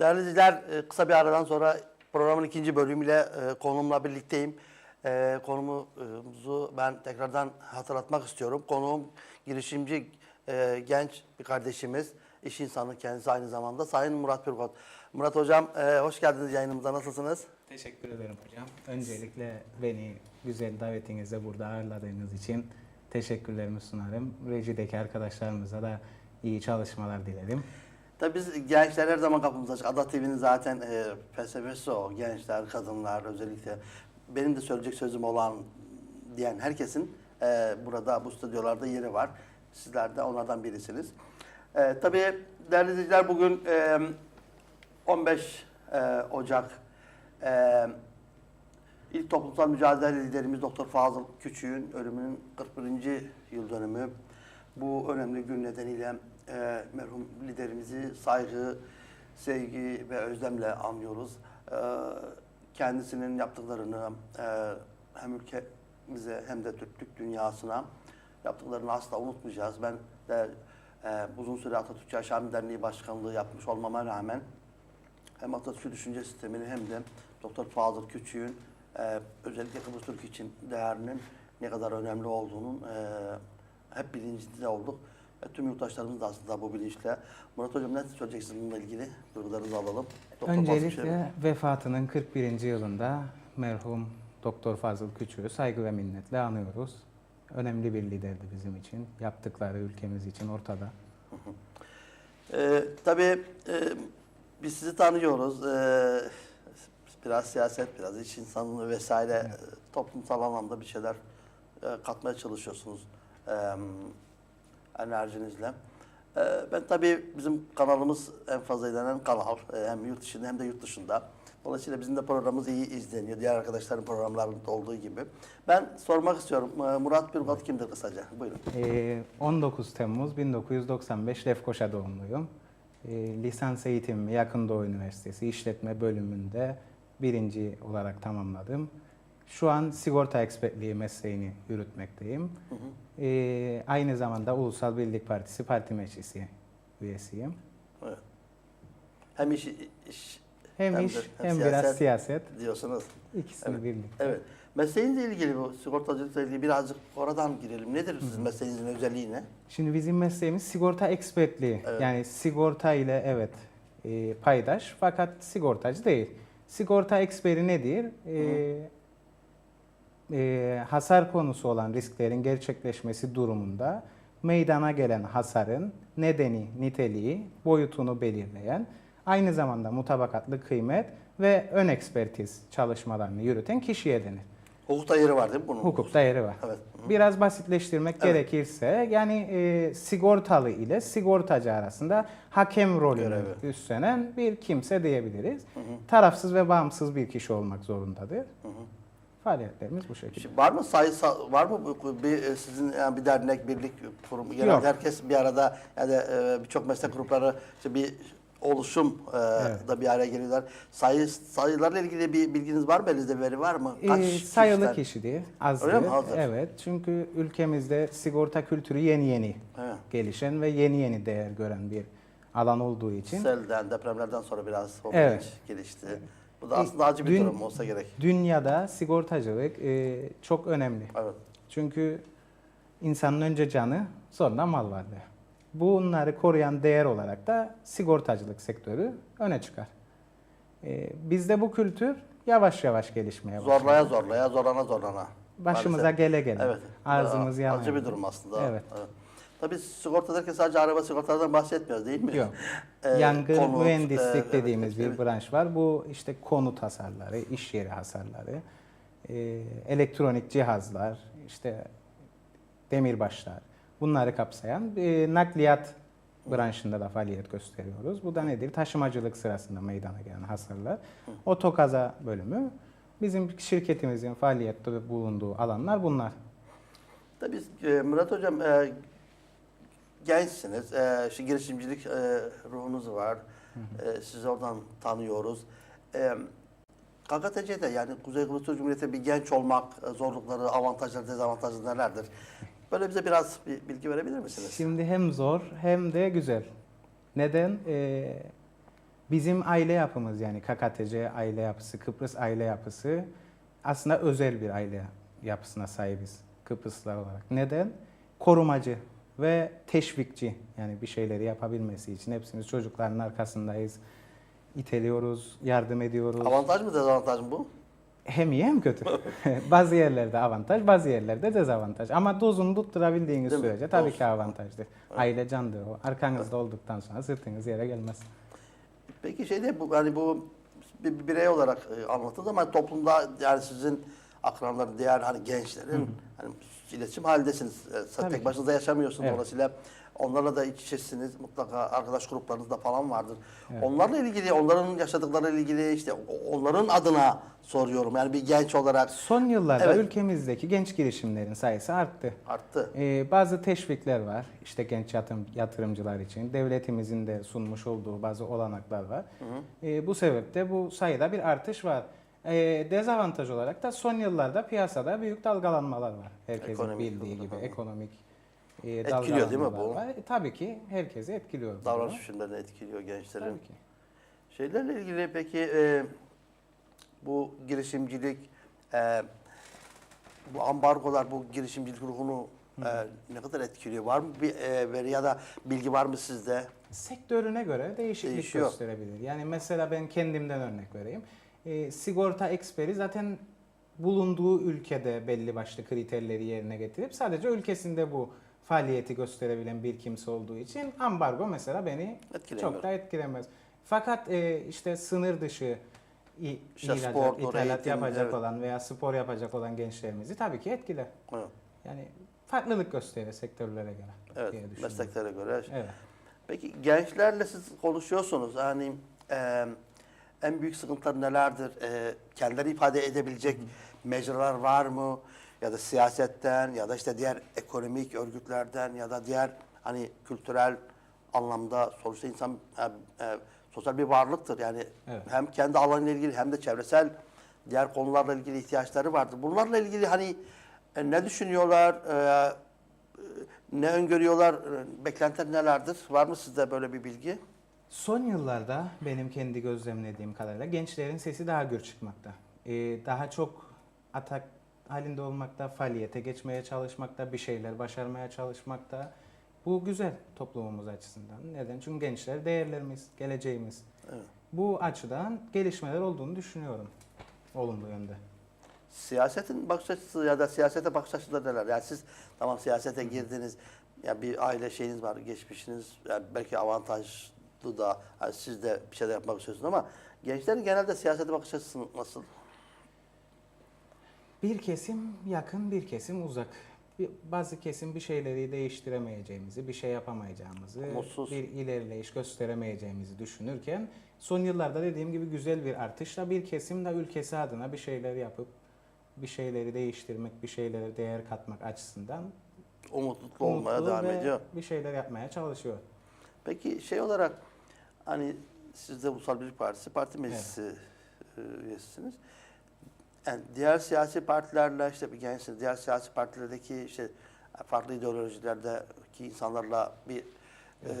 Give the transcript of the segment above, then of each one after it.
Değerli izleyiciler, e, kısa bir aradan sonra programın ikinci bölümüyle e, konumla birlikteyim. E, Konumuzu ben tekrardan hatırlatmak istiyorum. Konuğum girişimci genç bir kardeşimiz, iş insanı kendisi aynı zamanda Sayın Murat Pürkot. Murat Hocam hoş geldiniz yayınımıza, nasılsınız? Teşekkür ederim hocam. Öncelikle beni güzel davetinizde burada ağırladığınız için teşekkürlerimi sunarım. Rejideki arkadaşlarımıza da iyi çalışmalar dilerim. Tabii biz gençler her zaman kapımız açık. Ada TV'nin zaten e, felsefesi o. Gençler, kadınlar özellikle. Benim de söyleyecek sözüm olan diyen herkesin e, burada bu stüdyolarda yeri var. Sizler de onlardan birisiniz. E, tabii değerli izleyiciler bugün e, 15 e, Ocak e, İlk toplumsal mücadele liderimiz Doktor Fazıl Küçük'ün ölümünün 41. yıl dönümü. Bu önemli gün nedeniyle e, merhum liderimizi saygı, sevgi ve özlemle anlıyoruz. E, kendisinin yaptıklarını e, hem ülkemize hem de Türklük dünyasına yaptıklarını asla unutmayacağız. Ben de e, uzun süre Atatürk Yaşam Derneği Başkanlığı yapmış olmama rağmen hem Atatürk düşünce sistemini hem de Doktor Fazıl Küçük'ün e, özellikle Kıbrıs Türk için değerinin ne kadar önemli olduğunun e, hep bilincinde olduk. E, tüm yurttaşlarımız da aslında bu bilinçle. Murat Hocam ne söyleyeceksiniz bununla ilgili? Duygularınızı alalım. Doktor. Öncelikle vefatının 41. yılında merhum Doktor Fazıl Küçük'ü saygı ve minnetle anıyoruz. Önemli bir liderdi bizim için. Yaptıkları ülkemiz için ortada. Ee, tabii e, biz sizi tanıyoruz. Ee, biraz siyaset, biraz iş insanlığı vesaire e, toplumsal anlamda bir şeyler e, katmaya çalışıyorsunuz e, enerjinizle. E, ben tabii bizim kanalımız en fazla izlenen kanal. E, hem yurt içinde hem de yurt dışında. Dolayısıyla bizim de programımız iyi izleniyor. Diğer arkadaşların programlarında olduğu gibi. Ben sormak istiyorum. e, Murat Pürgat kimdir kısaca? Buyurun. Ee, 19 Temmuz 1995 Lefkoşa doğumluyum. Ee, lisans eğitimimi Yakın Doğu Üniversitesi İşletme bölümünde birinci olarak tamamladım. Şu an sigorta ekspertliği mesleğini yürütmekteyim. Ee, aynı zamanda Ulusal Birlik Partisi Parti Meclisi üyesiyim. Evet. Hem iş, iş Hem, Hem iş de- hem hem biraz siyaset. siyaset. diyorsunuz. İkisini Evet. birlikte. Evet. Mesleğinizle ilgili bu sigortacılıkla ilgili birazcık oradan girelim. Nedir sizin mesleğinizin özelliği ne? Şimdi bizim mesleğimiz sigorta ekspertliği. Evet. Yani sigorta ile evet e, paydaş fakat sigortacı değil. Sigorta eksperi nedir? E, e, hasar konusu olan risklerin gerçekleşmesi durumunda meydana gelen hasarın nedeni, niteliği, boyutunu belirleyen, aynı zamanda mutabakatlı kıymet ve ön ekspertiz çalışmalarını yürüten kişiye denir. Hukukta yeri var değil mi bunun? Hukukta yeri var. Evet. Biraz basitleştirmek Evet. gerekirse yani e, sigortalı ile sigortacı arasında hakem rolünü Görevi. üstlenen bir kimse diyebiliriz. Tarafsız ve bağımsız bir kişi olmak zorundadır. Faaliyetlerimiz bu şekilde. Şimdi var mı sayısı var mı bir e, sizin yani bir dernek, birlik kurum genelde Yok. herkes bir arada yani e, birçok meslek grupları işte bir oluşum e, Evet. da bir araya geliyorlar. Sayı sayılarla ilgili bir bilginiz var mı elinizde veri var mı? E, sayılı kişiler? Öyle mi? Azdır. Evet, çünkü ülkemizde sigorta kültürü yeni yeni Evet. gelişen ve yeni yeni değer gören bir alan olduğu için Selden, depremlerden sonra biraz Evet. gelişti. Bu da E, aslında acı bir dün- durum olsa gerek. dünyada sigortacılık e, çok önemli. Evet. Çünkü insanın önce canı sonra mal varlığı. Bunları koruyan değer olarak da sigortacılık sektörü öne çıkar. Ee, bizde bu kültür yavaş yavaş gelişmeye başladı. Zorlaya zorlaya, zorlana zorlana. Başımıza Maalesef. gele gele. Evet. Arzımız Aa, yana Acı bir durum aslında. Evet. Tabii sigorta derken sadece araba sigortalardan bahsetmiyoruz değil mi? Yok. Ee, Yangın konut, mühendislik e, dediğimiz evet. bir branş var. Bu işte konut hasarları, iş yeri hasarları, e, elektronik cihazlar, işte demirbaşlar bunları kapsayan e, nakliyat branşında da faaliyet gösteriyoruz. Bu da nedir? Taşımacılık sırasında meydana gelen hasarlar. Otokaza bölümü. Bizim şirketimizin faaliyette bulunduğu alanlar bunlar. Tabii e, Murat Hocam e, gençsiniz. E, şu girişimcilik e, ruhunuz var. E, sizi oradan tanıyoruz. E, KKTC'de yani Kuzey Kıbrıs Türk Cumhuriyeti'nde bir genç olmak e, zorlukları, avantajları, dezavantajları nelerdir? Böyle bize biraz bir bilgi verebilir misiniz? Şimdi hem zor hem de güzel. Neden? Ee, Bizim aile yapımız yani KKTC aile yapısı, Kıbrıs aile yapısı aslında özel bir aile yapısına sahibiz Kıbrıslılar olarak. Neden? Korumacı ve teşvikçi yani bir şeyleri yapabilmesi için hepsimiz çocukların arkasındayız. İteliyoruz, yardım ediyoruz. Avantaj mı dezavantaj mı bu? Hem iyi hem kötü. bazı yerlerde avantaj, bazı yerlerde dezavantaj. Ama dozunu tutturabildiğiniz Değil mi? sürece tabii Doz. ki avantajdır. Aile candır o. Arkanızda olduktan sonra sırtınız yere gelmez. Peki şeyde bu hani bu bir bir birey olarak e, anlattınız ama toplumda yani sizin akranların, diğer hani gençlerin hani iletişim halindesiniz. E, Tabii tek başınıza yaşamıyorsunuz. Evet. Dolayısıyla onlarla da iç içesiniz. Mutlaka arkadaş gruplarınız da falan vardır. Evet. Onlarla ilgili, onların yaşadıkları ilgili işte onların adına soruyorum. Yani bir genç olarak Son yıllarda Evet. ülkemizdeki genç girişimlerin sayısı arttı. arttı. Ee, bazı teşvikler var işte genç yatırım, yatırımcılar için. Devletimizin de sunmuş olduğu bazı olanaklar var. Ee, bu sebeple bu sayıda bir artış var. Ee, dezavantaj olarak da son yıllarda piyasada büyük dalgalanmalar var. Herkesin Ekonomik bildiği gibi dalgalanma. ekonomik e, Etkiliyor değil mi bu? Var. E, tabii ki herkesi etkiliyor. Davranış biçimlerini etkiliyor gençlerin. Tabii ki. Şeylerle ilgili peki e, bu girişimcilik, e, bu ambargolar bu girişimcilik ruhunu e, ne kadar etkiliyor? Var mı bir e, veri ya da bilgi var mı sizde? Sektörüne göre değişiklik Değişiyor. gösterebilir. Yani mesela ben kendimden örnek vereyim. E, sigorta eksperi zaten bulunduğu ülkede belli başlı kriterleri yerine getirip sadece ülkesinde bu faaliyeti gösterebilen bir kimse olduğu için ambargo mesela beni çok da etkilemez. Fakat e, işte sınır dışı İşte ihracat, spordur, ithalat eğitim, yapacak evet. olan veya spor yapacak olan gençlerimizi tabii ki etkiler. Evet, Yani farklılık gösterir sektörlere göre evet mesleklere göre. Evet. Peki gençlerle siz konuşuyorsunuz. Yani e, en büyük sıkıntılar nelerdir? E, kendileri ifade edebilecek mecralar var mı? Ya da siyasetten ya da işte diğer ekonomik örgütlerden ya da diğer hani kültürel anlamda sonuçta insan e, e, sosyal bir varlıktır. Yani Evet. hem kendi alanıyla ilgili hem de çevresel diğer konularla ilgili ihtiyaçları vardır. Bunlarla ilgili hani e, ne düşünüyorlar? E, ne öngörüyorlar? e, Beklentiler nelerdir? Var mı sizde böyle bir bilgi? Son yıllarda benim kendi gözlemlediğim kadarıyla gençlerin sesi daha gür çıkmakta. Ee, daha çok atak halinde olmakta, faaliyete geçmeye çalışmakta, bir şeyler başarmaya çalışmakta. Bu güzel toplumumuz açısından. Neden? Çünkü gençler değerlerimiz, geleceğimiz. Evet. Bu açıdan gelişmeler olduğunu düşünüyorum. Olumlu yönde. Siyasetin bakış açısı ya da siyasete bakış açıları neler? Yani siz tamam siyasete girdiniz. Ya bir aile şeyiniz var, geçmişiniz. Yani belki avantajlı da hani siz de bir şeyler yapmak istiyorsunuz ama gençlerin genelde siyasete bakış açısı nasıl? Bir kesim yakın, bir kesim uzak. Bir- Bazı kesim bir şeyleri değiştiremeyeceğimizi, bir şey yapamayacağımızı, Mutsuz. bir ilerleyiş gösteremeyeceğimizi düşünürken son yıllarda dediğim gibi güzel bir artışla bir kesim de ülkesi adına bir şeyler yapıp bir şeyleri değiştirmek, bir şeylere değer katmak açısından Umutlu olmaya devam ediyor. bir şeyler yapmaya çalışıyor. Peki şey olarak hani siz de Ulusal Birlik Partisi Parti Meclisi e, üyesisiniz. Yani diğer siyasi partilerle işte bir gençsiniz. Diğer siyasi partilerdeki işte farklı ideolojilerdeki insanlarla bir e,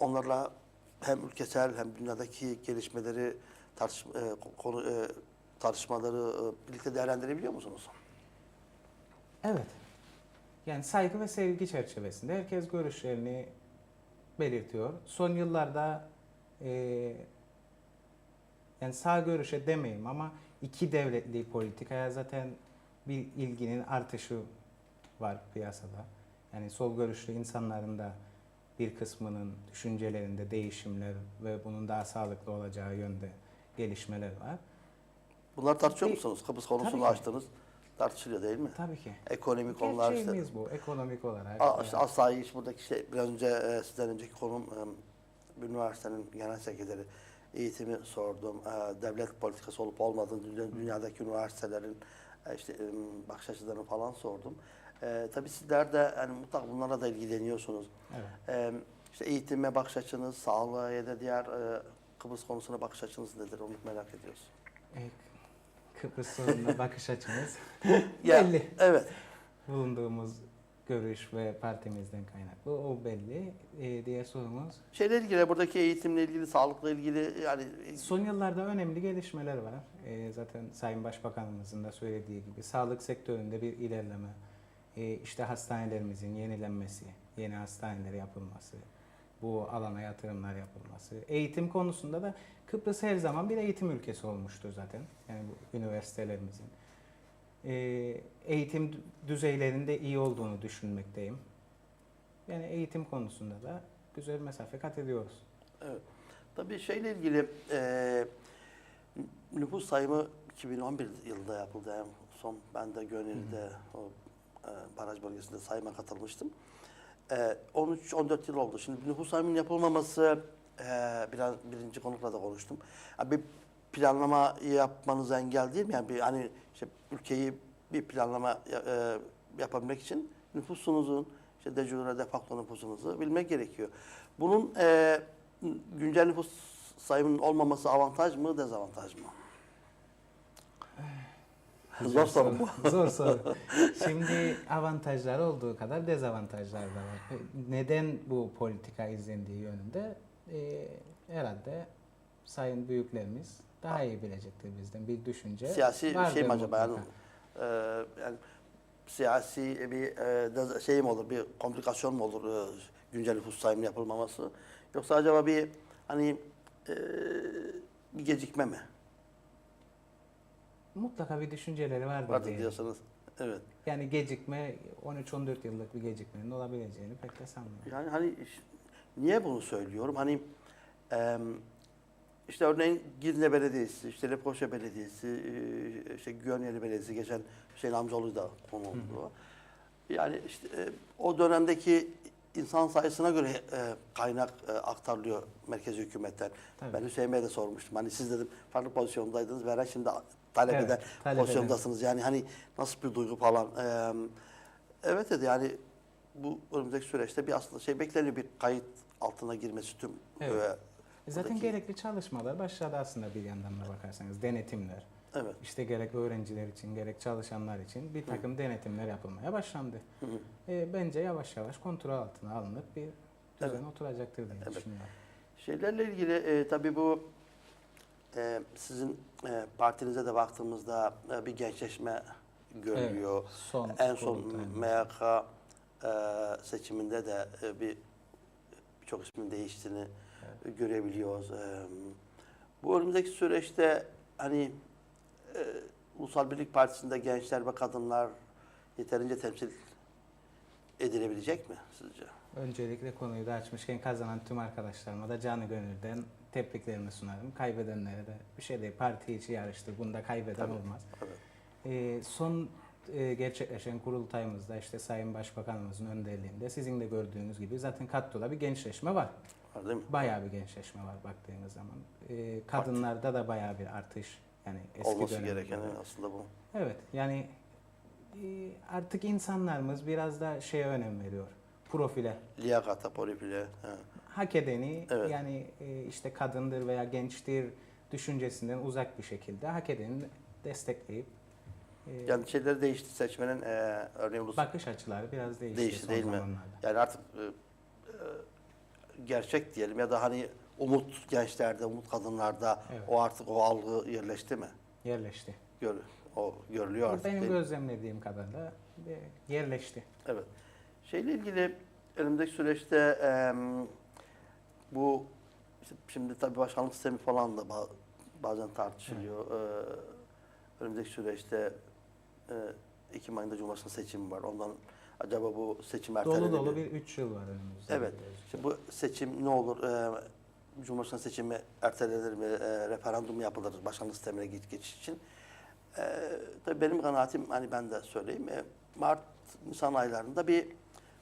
onlarla hem ülkesel hem dünyadaki gelişmeleri tartış, e, konu e, tartışmaları e, birlikte değerlendirebiliyor musunuz? Evet. Yani saygı ve sevgi çerçevesinde herkes görüşlerini belirtiyor. Son yıllarda eee, yani sağ görüşe demeyeyim ama iki devletli politikaya zaten bir ilginin artışı var piyasada. Yani sol görüşlü insanların da bir kısmının düşüncelerinde değişimler ve bunun daha sağlıklı olacağı yönde gelişmeler var. Bunları tartışıyor Bir- musunuz? Kıbrıs konusunu açtınız. Tartışılıyor değil mi? Tabii ki. Ekonomik konular işte. Gerçeğimiz bu ekonomik olarak. A- yani. işte asayiş buradaki şey biraz önce e, sizden önceki konum e, üniversitenin genel sekreteri eğitimi sordum. E, devlet politikası olup olmadığını dünya- dünyadaki üniversitelerin e, işte e, bakış açılarını falan sordum. E, tabii sizler de yani mutlaka bunlarla da ilgileniyorsunuz. Evet. E, işte eğitime bakış açınız, sağlığa ya da diğer e, Kıbrıs konusuna bakış açınız nedir onu merak ediyoruz. E, Kıbrıs sorununa bakış açımız belli. Evet. Bulunduğumuz görüş ve partimizden kaynaklı o belli e, diye sorumuz. Şeyle ilgili, buradaki eğitimle ilgili, sağlıkla ilgili yani Son yıllarda önemli gelişmeler var. E, zaten Sayın Başbakanımızın da söylediği gibi sağlık sektöründe bir ilerleme, e, işte hastanelerimizin yenilenmesi, yeni hastaneler yapılması, bu alana yatırımlar yapılması. Eğitim konusunda da Kıbrıs her zaman bir eğitim ülkesi olmuştur zaten. Yani bu üniversitelerimizin. E, eğitim dü- düzeylerinde iyi olduğunu düşünmekteyim. Yani eğitim konusunda da güzel mesafe kat ediyoruz. Evet. Tabii şeyle ilgili e, nüfus sayımı 2011 yılında yapıldı. En son ben de Gönül'de o e, baraj bölgesinde sayıma katılmıştım. E, 13-14 yıl oldu. Şimdi nüfus sayımının yapılmaması e, biraz birinci konukla da konuştum. Ya bir planlama yapmanız engel değil mi? Yani bir hani işte ülkeyi bir planlama e, yapabilmek için nüfusunuzun işte de jure de facto nüfusunuzu bilmek gerekiyor. Bunun e, güncel nüfus sayımının olmaması avantaj mı, dezavantaj mı? Zor soru bu. Zor soru. Şimdi avantajlar olduğu kadar dezavantajlar da var. Neden bu politika izlendiği yönünde e, herhalde sayın büyüklerimiz daha iyi bilecektir bizden bir düşünce. Siyasi vardır şey mi acaba? Yani, e, yani siyasi bir e, şey mi olur, bir komplikasyon mu olur e, güncel nüfus sayımının yapılmaması? Yoksa acaba bir hani e, bir gecikme mi Mutlaka bir düşünceleri vardır vardı diye. diyorsanız? Evet. Yani gecikme 13-14 yıllık bir gecikmenin olabileceğini pek de sanmıyorum. Yani hani niye bunu söylüyorum? Hani em, işte örneğin Girne Belediyesi, işte Lefkoşa Belediyesi, e, işte Güvenyeli Belediyesi geçen Hüseyin amcaoğlu da konu oldu. Yani işte e, o dönemdeki insan sayısına göre e, kaynak e, aktarılıyor merkezi hükümetten. Tabii. Ben Hüseyin Bey'e de sormuştum. Hani siz dedim farklı pozisyondaydınız. Veren şimdi talep Evet, eden talep pozisyondasınız. Yani hani nasıl bir duygu falan. Evet dedi yani bu önümüzdeki süreçte bir aslında şey bekleniyor bir kayıt altına girmesi tüm Evet. E Zaten buradaki- gerekli çalışmalar başladı aslında bir yandan da bakarsanız. Denetimler. Evet. İşte gerek öğrenciler için gerek çalışanlar için bir takım denetimler yapılmaya başlandı. Hı hı. E, bence yavaş yavaş kontrol altına alınıp bir düzen Evet. oturacaktır diye Evet. düşünüyorum. Şeylerle ilgili e, tabii bu e, sizin e, partinize de baktığımızda e, bir gençleşme görülüyor. Son En son. MYK e, seçiminde de e, bir birçok ismin değiştiğini görebiliyoruz. Bu önümüzdeki süreçte hani Ulusal Birlik Partisi'nde gençler ve kadınlar yeterince temsil edilebilecek mi sizce? Öncelikle konuyu da açmışken kazanan tüm arkadaşlarıma da canı gönülden tebriklerimi sunarım. Kaybedenlere de bir şey değil. Parti içi yarıştır. Bunda kaybeden Tabii. olmaz. Evet. Ee, son e, gerçekleşen kurultayımızda işte Sayın Başbakanımızın önderliğinde sizin de gördüğünüz gibi zaten Katto'da bir gençleşme var. Var değil mi? Bayağı bir gençleşme var baktığınız zaman. Ee, kadınlarda da bayağı bir artış. Yani eski Olması gereken aslında bu. Evet yani e, artık insanlarımız biraz da şeye önem veriyor. Profile. Liyakata, polifile. he. Hak edeni Evet. yani e, işte kadındır veya gençtir düşüncesinden uzak bir şekilde hak edeni destekleyip e, Yani şeyleri değişti seçmenin e, örneğin ulusal bakış açıları biraz değişti, Değişti değil mi? zamanlarda. Yani artık e, e, gerçek diyelim ya da hani umut gençlerde, umut kadınlarda Evet. o artık o algı yerleşti mi? Yerleşti. Gör, o görülüyor artık. Benim gözlemlediğim kadarıyla e, yerleşti. Evet. Şeyle ilgili önümüzdeki süreçte em, bu şimdi tabii başkanlık sistemi falan da ba- bazen tartışılıyor. Ee, önümüzdeki süreçte e, Ekim ayında Cumhurbaşkanı seçimi var. Ondan acaba bu seçim ertelenebilir Dolu dolu bir 3 yıl var önümüzde. Evet. İşte bu seçim ne olur? Ee, Cumhurbaşkanı seçimi ertelenir mi? Ee, referandum yapılır başkanlık sistemine geç, geçiş için. Ee, tabii benim kanaatim hani ben de söyleyeyim. e, Mart Nisan aylarında bir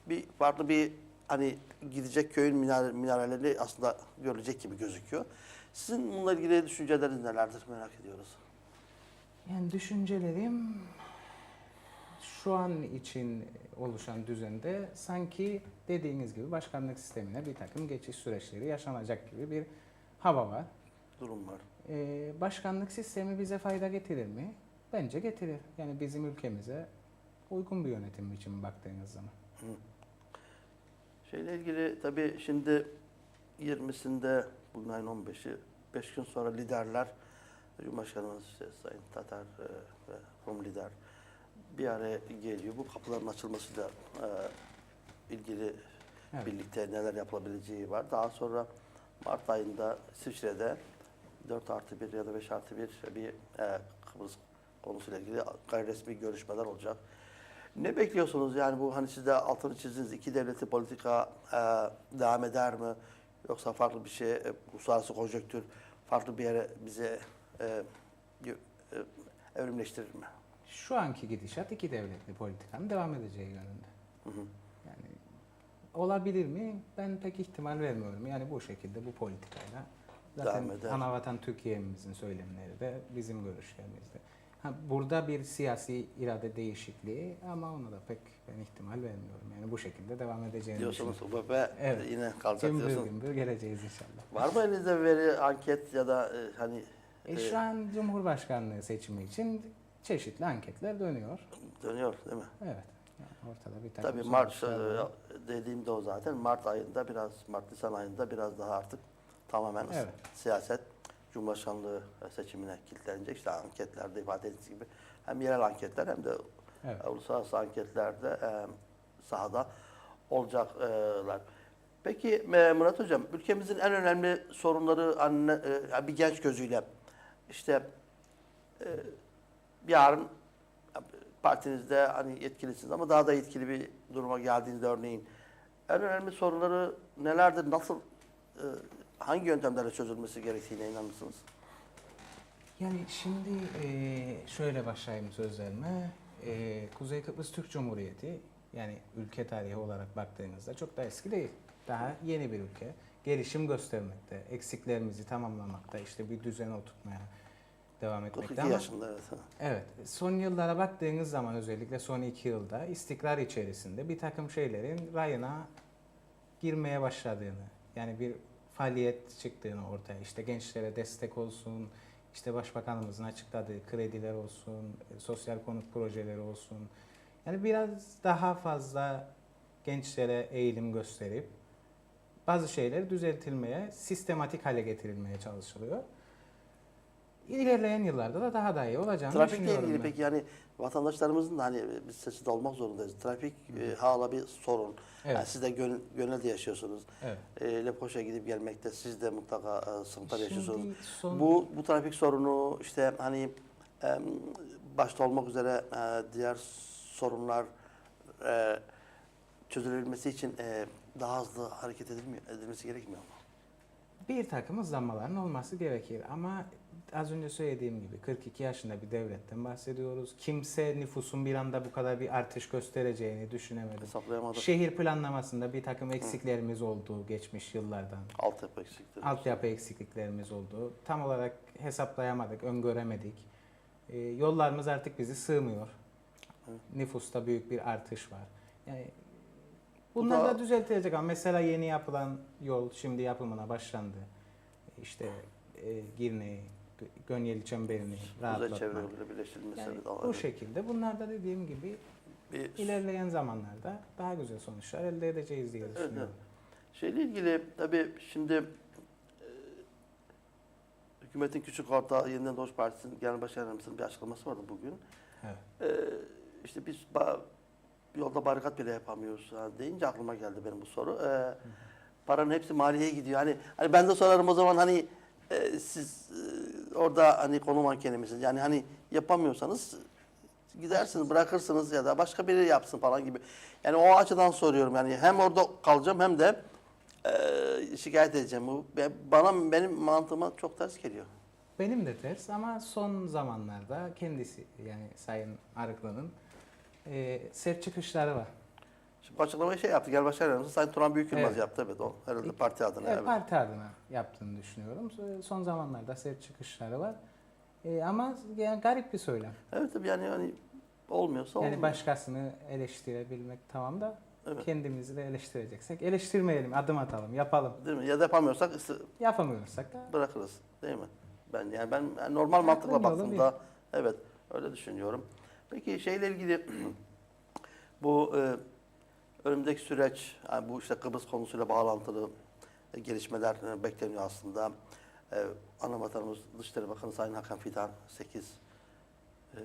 bir farklı bir hani gidecek köyün minare, minareleri aslında görülecek gibi gözüküyor. Sizin bununla ilgili düşünceleriniz nelerdir merak ediyoruz. Yani düşüncelerim şu an için oluşan düzende sanki dediğiniz gibi başkanlık sistemine bir takım geçiş süreçleri yaşanacak gibi bir hava var. Durum var. Ee, başkanlık sistemi bize fayda getirir mi? Bence getirir. Yani bizim ülkemize uygun bir yönetim biçimi baktığınız zaman. Şeyle ilgili tabii şimdi 20'sinde bugün ayın 15'i 5 gün sonra liderler Cumhurbaşkanımız işte Sayın Tatar e, ve Rum lider bir araya geliyor. Bu kapıların açılmasıyla e, ilgili Evet. birlikte neler yapılabileceği var. Daha sonra Mart ayında İsviçre'de 4 artı 1 ya da 5 artı 1 bir e, Kıbrıs konusuyla ilgili gayri resmi görüşmeler olacak. Ne bekliyorsunuz yani bu hani siz de altını çizdiniz iki devletli politika e, devam eder mi? Yoksa farklı bir şey, e, uluslararası konjonktür farklı bir yere bize e, e, evrimleştirir mi? Şu anki gidişat iki devletli politikanın devam edeceği yönünde. Hı hı. Yani olabilir mi? Ben pek ihtimal vermiyorum. Yani bu şekilde bu politikayla zaten eder. anavatan Türkiye'mizin söylemleri de bizim görüşlerimizde. Ha, burada bir siyasi irade değişikliği ama ona da pek ben ihtimal vermiyorum. Yani bu şekilde devam edeceğini Diyorsunuz ve Evet. yine kalacak Gümbür diyorsunuz. gümbür geleceğiz inşallah. Var mı elinizde veri, anket ya da e, hani E, e, şu an Cumhurbaşkanlığı seçimi için çeşitli anketler dönüyor. dönüyor değil mi? Evet. Yani ortada bir takım Tabii Mart e, dediğimde o zaten Mart ayında biraz Mart Nisan ayında biraz daha artık tamamen Evet. siyaset Cumhurbaşkanlığı seçimine kilitlenecek. İşte anketlerde ifade ettiğiniz gibi hem yerel anketler hem de Evet. uluslararası anketlerde e, sahada olacaklar. Peki e, Murat Hocam, ülkemizin en önemli sorunları anne, bir genç gözüyle işte yarın partinizde hani yetkilisiniz ama daha da yetkili bir duruma geldiğinizde örneğin en önemli sorunları nelerdir, nasıl, e, hangi yöntemlerle çözülmesi gerektiğine inanırsınız? Yani şimdi eee, şöyle başlayayım sözlerime. Eee, Kuzey Kıbrıs Türk Cumhuriyeti yani ülke tarihi olarak baktığınızda çok da eski değil. Daha yeni bir ülke. Gelişim göstermekte, eksiklerimizi tamamlamakta, işte bir düzen oturtmaya devam etmekte 42 ama yaşında evet. Evet, son yıllara baktığınız zaman özellikle son iki yılda istikrar içerisinde bir takım şeylerin rayına girmeye başladığını, yani bir faaliyet çıktığını ortaya, işte gençlere destek olsun, işte başbakanımızın açıkladığı krediler olsun, e, sosyal konut projeleri olsun. Yani biraz daha fazla gençlere eğilim gösterip bazı şeyler düzeltilmeye, sistematik hale getirilmeye çalışılıyor. İlerleyen yıllarda da daha da iyi olacağını Trafikle düşünüyorum ilgili ben. peki yani vatandaşlarımızın da hani biz sessiz olmak zorundayız. Trafik e, hala bir sorun. Evet. Yani siz de gönül, gönülde yaşıyorsunuz. Evet. E, Lepoş'a gidip gelmekte siz de mutlaka e, sıkıntılar yaşıyorsunuz. Şimdi son, Bu bu trafik sorunu işte hani e, başta olmak üzere e, diğer sorunlar e, çözülebilmesi için e, daha hızlı hareket edilmiyor, edilmesi gerekmiyor mu? bir takım hızlanmaların olması gerekir ama az önce söylediğim gibi 42 yaşında bir devletten bahsediyoruz. Kimse nüfusun bir anda bu kadar bir artış göstereceğini düşünemedi. Şehir planlamasında bir takım eksiklerimiz olduğu geçmiş yıllardan. Altyapı eksikleri. Altyapı eksikliklerimiz oldu. Tam olarak hesaplayamadık, öngöremedik. Ee, yollarımız artık bizi sığmıyor. Evet. Nüfusta büyük bir artış var. Yani Bu bunlar da- da düzeltilecek ama mesela yeni yapılan yol şimdi yapımına başlandı. İşte e, Girne'yi, Gönyeli çemberini Kuzey rahatlatma. çevreleri birleştirilmesi. Yani bu şekilde bunlar da dediğim gibi Bir ilerleyen zamanlarda daha güzel sonuçlar elde edeceğiz diye Evet, düşünüyorum. Şeyle ilgili tabii şimdi e, hükümetin küçük ortağı Yeniden Doğuş Partisi'nin genel başkan yardımcısının bir açıklaması vardı bugün. Evet. E, işte biz ba- yolda barikat bile yapamıyoruz ha, deyince aklıma geldi benim bu soru. E, paranın hepsi maliyeye gidiyor. Hani, hani ben de sorarım o zaman hani e, siz orada hani konu mankeni? Yani hani yapamıyorsanız gidersiniz, bırakırsınız ya da başka biri yapsın falan gibi. Yani o açıdan soruyorum. Yani hem orada kalacağım hem de e, şikayet edeceğim. Bu bana benim mantığıma çok ters geliyor. Benim de ters ama son zamanlarda kendisi yani Sayın Arıklı'nın e, sert çıkışları var. Şimdi açıklamayı şey yaptı. Gel başkan yardımcısı Sayın Turan Büyükülmaz Evet. yaptı. Evet o herhalde İlk- parti adına. Evet, Evet. Parti adına yaptığını düşünüyorum. Son zamanlarda sert çıkışları var. E, ama yani garip bir söylem. Evet tabii yani hani olmuyorsa Yani olmuyor. başkasını eleştirebilmek tamam da Evet. kendimizi de eleştireceksek eleştirmeyelim, adım atalım, yapalım. Değil mi? Ya da yapamıyorsak ısı- Yapamıyorsak da bırakırız. Değil mi? Ben yani ben yani normal mantıkla yolu baktığımda evet öyle düşünüyorum. Peki şeyle ilgili bu e, önümüzdeki süreç, yani bu işte Kıbrıs konusuyla bağlantılı e, gelişmeler e, bekleniyor aslında. E, ana vatanımız Dışişleri Bakanı Sayın Hakan Fidan 8 e,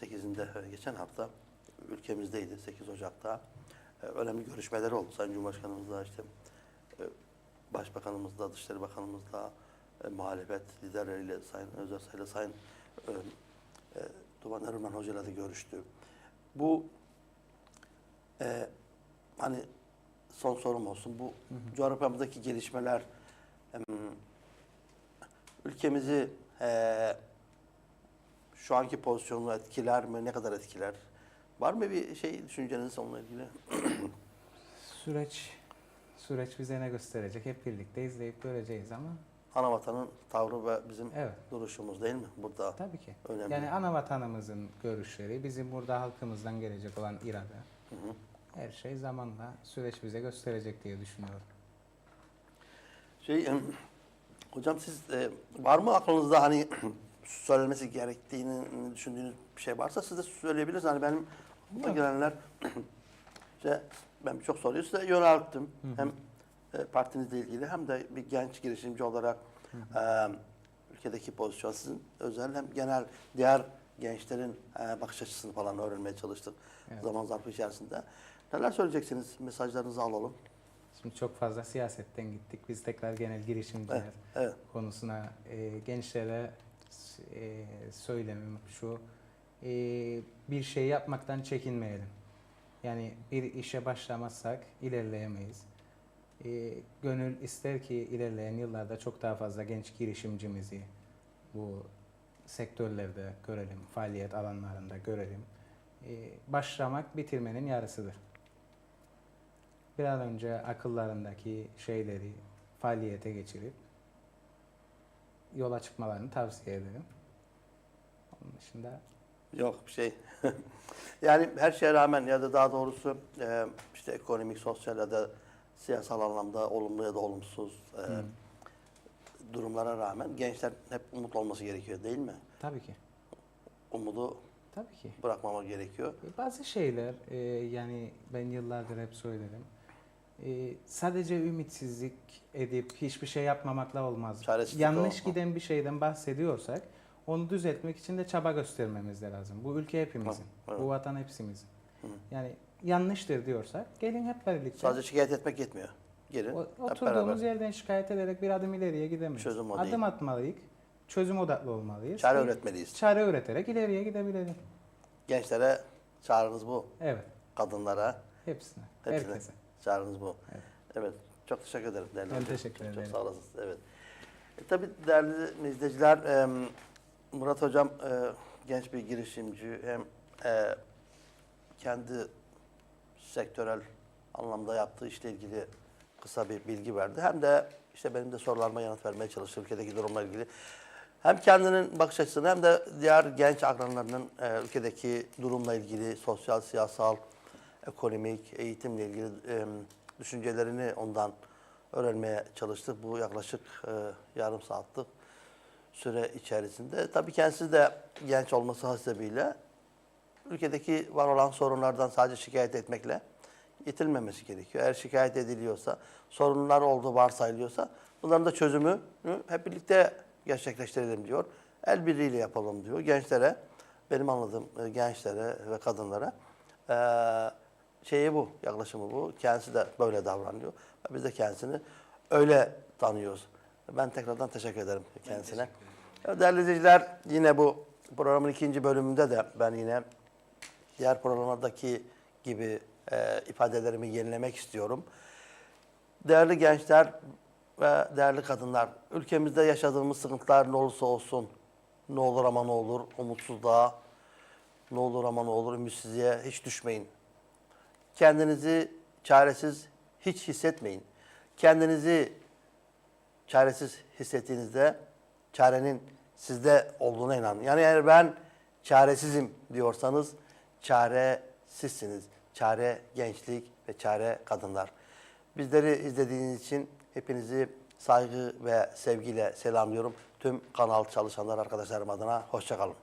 8'inde e, geçen hafta ülkemizdeydi 8 Ocak'ta. Önemli görüşmeler oldu Sayın Cumhurbaşkanımızla işte Başbakanımızla, Dışişleri Bakanımızla, muhalefet liderleriyle, Sayın Özersay'la, Sayın Duman Erman Hoca'yla da görüştü. Bu e, hani son sorum olsun. Bu coğrafyamızdaki gelişmeler em, ülkemizi e, şu anki pozisyonunu etkiler mi? Ne kadar etkiler? Var mı bir şey düşünceniz onunla ilgili? Süreç süreç bize ne gösterecek? Hep birlikte izleyip göreceğiz ama Anavatanın tavrı ve bizim evet duruşumuz değil mi? Burada tabii ki. önemli. Yani ana vatanımızın görüşleri, bizim burada halkımızdan gelecek olan irade, Hı hı. Her şey zamanla süreç bize gösterecek diye düşünüyorum. Şey, hocam siz e, var mı aklınızda hani söylenmesi gerektiğini düşündüğünüz bir şey varsa siz de söyleyebilirsiniz. Hani benim aklıma gelenler işte ben birçok soruyu size yönelttim. Hem e, partinizle ilgili hem de bir genç girişimci olarak e, ülkedeki pozisyon sizin özel hem genel diğer gençlerin e, bakış açısını falan öğrenmeye çalıştık Evet. zaman zarfı içerisinde. Neler söyleyeceksiniz? Mesajlarınızı alalım. Şimdi çok fazla siyasetten gittik. Biz tekrar genel girişimciler Evet, evet. konusuna e, gençlere e, söylemim şu. e, bir şey yapmaktan çekinmeyelim. Yani bir işe başlamazsak ilerleyemeyiz. E, gönül ister ki ilerleyen yıllarda çok daha fazla genç girişimcimizi bu sektörlerde görelim, faaliyet alanlarında görelim. E, başlamak bitirmenin yarısıdır. Bir an önce akıllarındaki şeyleri faaliyete geçirip yola çıkmalarını tavsiye ederim. Onun dışında Yok bir şey. yani her şeye rağmen ya da daha doğrusu e, işte ekonomik, sosyal ya da siyasal anlamda olumlu ya da olumsuz e, Hı. durumlara rağmen gençler hep umut olması gerekiyor değil mi? tabii ki, Umudu tabii ki. bırakmamak gerekiyor. E, Bazı şeyler e, yani ben yıllardır hep söylerim. E, sadece ümitsizlik edip hiçbir şey yapmamakla olmaz. Çaresizlik Yanlış o. giden bir şeyden bahsediyorsak onu düzeltmek için de çaba göstermemiz de lazım. Bu ülke hepimizin. Evet. Bu vatan hepsimizin. Hı. Yani yanlıştır diyorsak gelin hep birlikte. Sadece şikayet etmek yetmiyor. Gelin O-. Oturduğumuz yerden şikayet ederek bir adım ileriye gidemeyiz. Çözüm o adım değil. atmalıyız. Çözüm odaklı olmalıyız. Çare Ki üretmeliyiz. Çare üreterek ileriye gidebilelim. Gençlere çağrınız bu. Evet. Kadınlara Hepsine. Hepsine. Herkese. Çağrınız bu. Evet. Evet. Çok teşekkür ederim değerli Ben hocam. teşekkür Çok- ederim. Çok sağ olasınız. Evet. E, tabii değerli izleyiciler, e, Murat Hocam e, genç bir girişimci. Hem e, kendi sektörel anlamda yaptığı işle ilgili kısa bir bilgi verdi. Hem de işte benim de sorularıma yanıt vermeye çalıştı ülkedeki durumla ilgili. Hem kendinin bakış açısını hem de diğer genç akranlarının e, ülkedeki durumla ilgili sosyal, siyasal, ekonomik, eğitimle ilgili e, düşüncelerini ondan öğrenmeye çalıştık. Bu yaklaşık e, yarım saatlik süre içerisinde. Tabii kendisi de genç olması hasebiyle ülkedeki var olan sorunlardan sadece şikayet etmekle yetinmemesi gerekiyor. Eğer şikayet ediliyorsa, sorunlar olduğu varsayılıyorsa bunların da çözümünü hep birlikte gerçekleştirelim diyor. El birliğiyle yapalım diyor. Gençlere, benim anladığım e, gençlere ve kadınlara e, şeyi bu, yaklaşımı bu. Kendisi de böyle davranıyor. Biz de kendisini öyle tanıyoruz. Ben tekrardan teşekkür ederim kendisine. Evet, Değerli izleyiciler yine bu programın ikinci bölümünde de ben yine diğer programlardaki gibi e, ifadelerimi yenilemek istiyorum. Değerli gençler ve değerli kadınlar, ülkemizde yaşadığımız sıkıntılar ne olursa olsun, ne olur ama ne olur, umutsuzluğa, ne olur ama ne olur, ümitsizliğe hiç düşmeyin. Kendinizi çaresiz hiç hissetmeyin. Kendinizi çaresiz hissettiğinizde çarenin sizde olduğuna inanın. Yani eğer ben çaresizim diyorsanız çare sizsiniz. Çare gençlik ve çare kadınlar. Bizleri izlediğiniz için hepinizi saygı ve sevgiyle selamlıyorum. Tüm kanal çalışanlar arkadaşlarım adına hoşçakalın.